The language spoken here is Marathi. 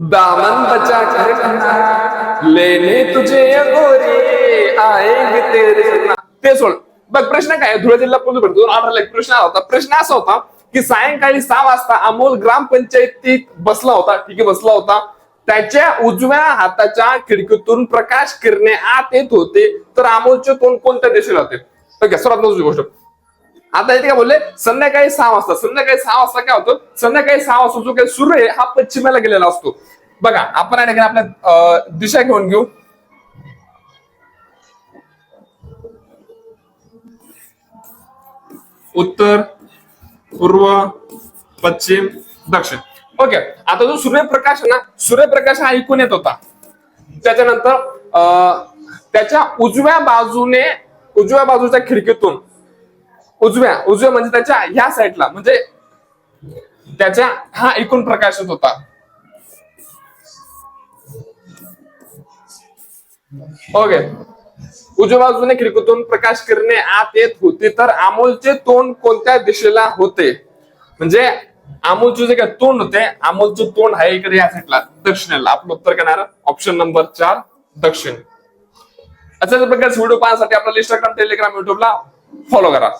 दामन बचा कर लेने तुझे ये आएंगे तेरे ते सोड बघ प्रश्न काय धुळे जिल्हा पोलीस भरती दोन अठराला एक प्रश्न आला होता. प्रश्न असा होता की सायंकाळी सहा वाजता अमोल ग्रामपंचायतीत बसला होता ठीक आहे बसला होता. त्याच्या उजव्या हाताच्या खिडकीतून प्रकाश किरणे आत येत होते. तर अमोलचे कोणकोणत्या कोणत्या दिशेला होते? सर्वात महत्वाची गोष्ट. आता इथे काय बोलले? संध्याकाळी सहा वाजता. संध्याकाळी सहा वाजता काय होतं? संध्याकाळी सहा वाजता जो काही सूर्य आहे हा पश्चिमेला गेलेला असतो. बघा आपण आहे ना आपल्या अं, दिशा घेऊन घेऊ. उत्तर पूर्व पश्चिम दक्षिण. ओके आता जो सूर्यप्रकाश आहे ना सूर्यप्रकाश हा ऐकून येत होता. त्याच्यानंतर अं, त्याच्या उजव्या बाजूने उजव्या बाजूच्या खिडकीतून उजव्या उजव्या म्हणजे त्याच्या ह्या साईडला म्हणजे त्याच्या हा एकूण प्रकाशित होता. ओके उजव्या बाजूने खिडकीतून प्रकाश किरणे आत येत होती तर अमोलचे तोंड कोणत्या दिशेला होते? म्हणजे अमोलचे जे काय तोंड होते अमोलचं तोंड आहे इकडे या साईडला दक्षिणेला. आपलं उत्तर करणार ऑप्शन नंबर चार दक्षिण. अशाच प्रकारचे व्हिडिओ पाहण्यासाठी आपल्याला इंस्टाग्राम टेलिग्राम युट्यूबला फॉलो करा.